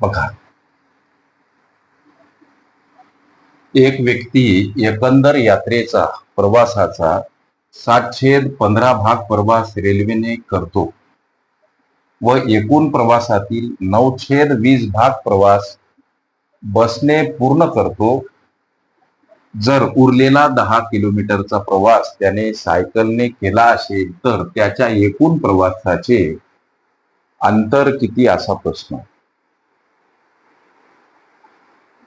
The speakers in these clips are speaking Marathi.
बघा. एक व्यक्ती एकंदर यात्रेचा प्रवासाचा सात छेद पंधरा भाग प्रवास रेल्वेने करतो. व एकूण प्रवासातील नऊ छेद वीस भाग प्रवास बसने पूर्ण करतो. जर उरलेला दहा किलोमीटरचा प्रवास त्याने सायकलने केला असेल तर त्याच्या एकूण प्रवासाचे अंतर किती असा प्रश्न.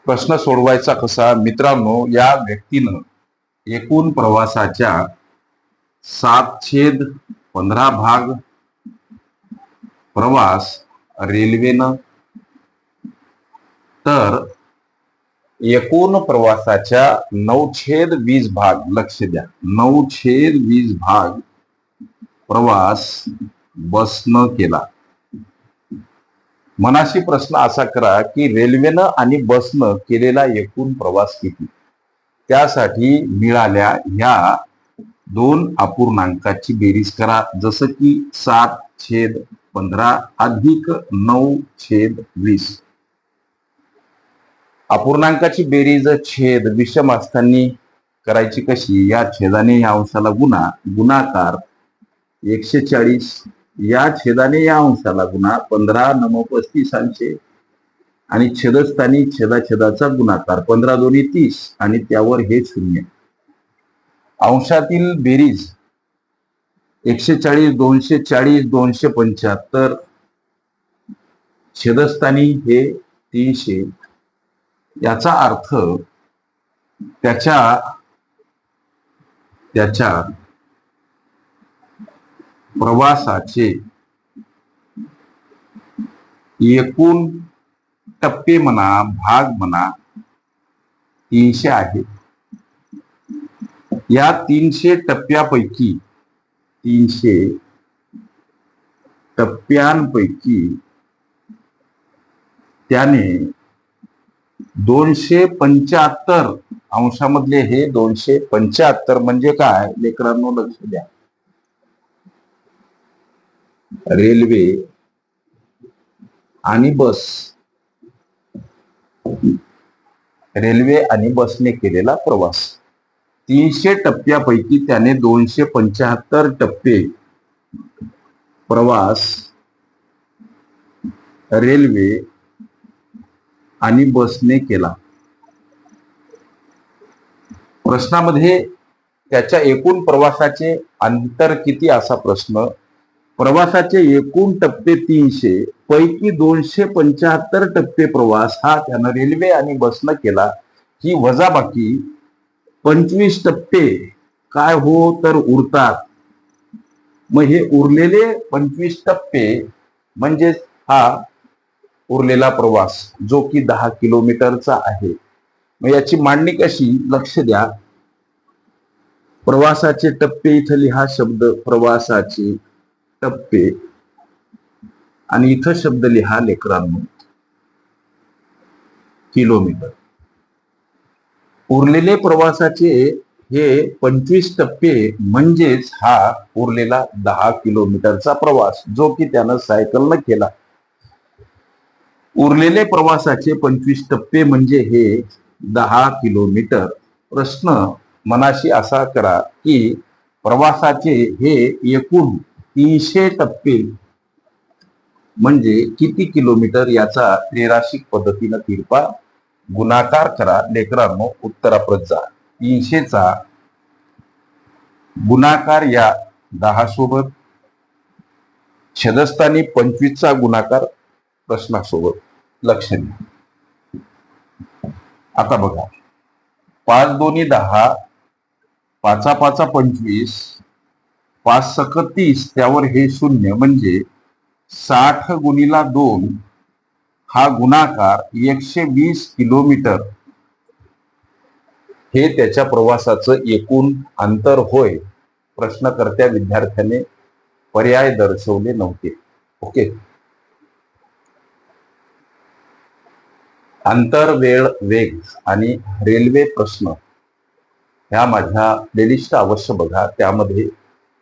प्रश्न सोडवायचा कसा? मित्रांनो या व्यक्तीनं एकूण प्रवासाच्या सात छेद पंधरा भाग प्रवास रेल्वेनं. तर एकूण प्रवासाच्या नऊ छेद वीस भाग लक्ष द्या. नऊ छेद वीस भाग प्रवास बसनं केला. मनाशी प्रश्न असा करा की रेल्वेनं आणि बसनं केलेला एकूण प्रवास किती? त्यासाठी मिळाल्या ह्या दोन अपूर्णांकाची बेरीज करा. जसं की सात छेद पंधरा अधिक नऊ छेद वीस. अपूर्णांकाची बेरीज छेद विषम असताना करायची कशी? या छेदाने या अंशाला गुणा. गुणाकार एकशे चाळीस या छेदाने या अंशाला गुणा पंधरा नम पस्तीस अंशे आणि छेदस्थानी छेदाछेदाचा गुणाकार पंधरा दोन्ही तीस आणि त्यावर हे शून्य. अंशातील बेरीज एकशे चाळीस दोनशे चाळीस दोनशे पंच्याहत्तर छेदस्थानी हे तीनशे. याचा अर्थ त्याच्या त्याच्या प्रवासाचे एकूण टप्पे म्हणा भाग म्हणा तीनशे आहेत. या तीनशे टप्प्यापैकी तीनशे टप्प्यांपैकी त्याने दोनशे पंच्याहत्तर अंशामधले हे दोनशे पंच्याहत्तर म्हणजे काय? लेकरांनो लक्ष द्या. रेल्वे आणि बस. रेल्वे आणि बसने केलेला प्रवास. तीनशे टप्प्यापैकी त्याने दोनशे पंच्याहत्तर टप्पे प्रवास रेल्वे आणि बसने केला. प्रश्नामध्ये त्याच्या एकूण प्रवासाचे अंतर किती असा प्रश्न प्रवासाचे एकूण टप्पे तीनशे पैकी दोनशे पंच्याहत्तर टप्पे प्रवास हा त्यानं रेल्वे आणि बसनं केला. ही वजाबाकी पंचवीस टप्पे काय हो तर उरतात. मग हे उरलेले पंचवीस टप्पे म्हणजेच हा उरलेला प्रवास जो की दहा किलोमीटरचा आहे. मग याची मांडणी कशी? लक्ष द्या. प्रवासाचे टप्पे इथं लिहा शब्द प्रवासाचे. टप्पे. आणि इथं शब्द लिहा लेकरांनो. किलोमीटर. उरलेले प्रवासाचे हे पंचवीस टप्पे म्हणजेच हा उरलेला दहा किलोमीटरचा प्रवास जो की त्यानं सायकलनं केला. उरलेले प्रवासाचे पंचवीस टप्पे म्हणजे हे दहा किलोमीटर. प्रश्न मनाशी असा करा की प्रवासाचे हे एकूण तीनशे टप्पे म्हणजे किती किलोमीटर याचा त्रेराशिक पद्धतीनं तिरपा गुणाकार करा लेकरांनो उत्तराप्रत जा. तीनशेचा गुणाकार या दहा सोबत छदस्थानी पंचवीसचा गुणाकार प्रश्नासोबत. लक्ष द्या. आता बघा. पाच दोन्ही दहा पाचा पाचा पंचवीस पाच सक तीस त्यावर हे शून्य म्हणजे साठ गुणीला दोन हा गुणाकार एकशे वीस किलोमीटर. हे त्याच्या प्रवासाचं एकूण अंतर होय प्रश्नकर्त्या विद्यार्थ्याने पर्याय दर्शवले नव्हते. ओके? अंतर वेळ वेग आणि रेल्वे प्रश्न. ह्या माझ्या प्लेलिस्ट अवश्य बघा त्यामध्ये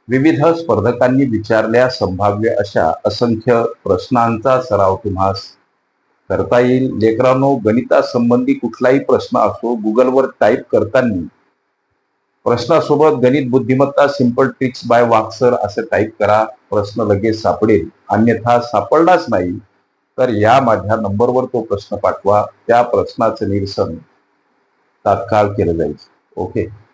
विविध स्पर्धकांनी विचारल्या संभाव्य अशा असंख्य प्रश्नांचा सराव तुम्हास करता येईल. लेकरांनो गणितासंबंधी कुठलाही प्रश्न असो गुगलवर टाईप करताना प्रश्नासोबत गणित बुद्धिमत्ता सिंपल ट्रिक्स बाय वाक्सर असं टाईप करा. प्रश्न लगेच सापडेल. अन्यथा सापडलाच नाही. तर या माझ्या नंबरवर तो प्रश्न पाठवा. त्या प्रश्नाचं निरसन तात्काळ केलं जाईल. ओके.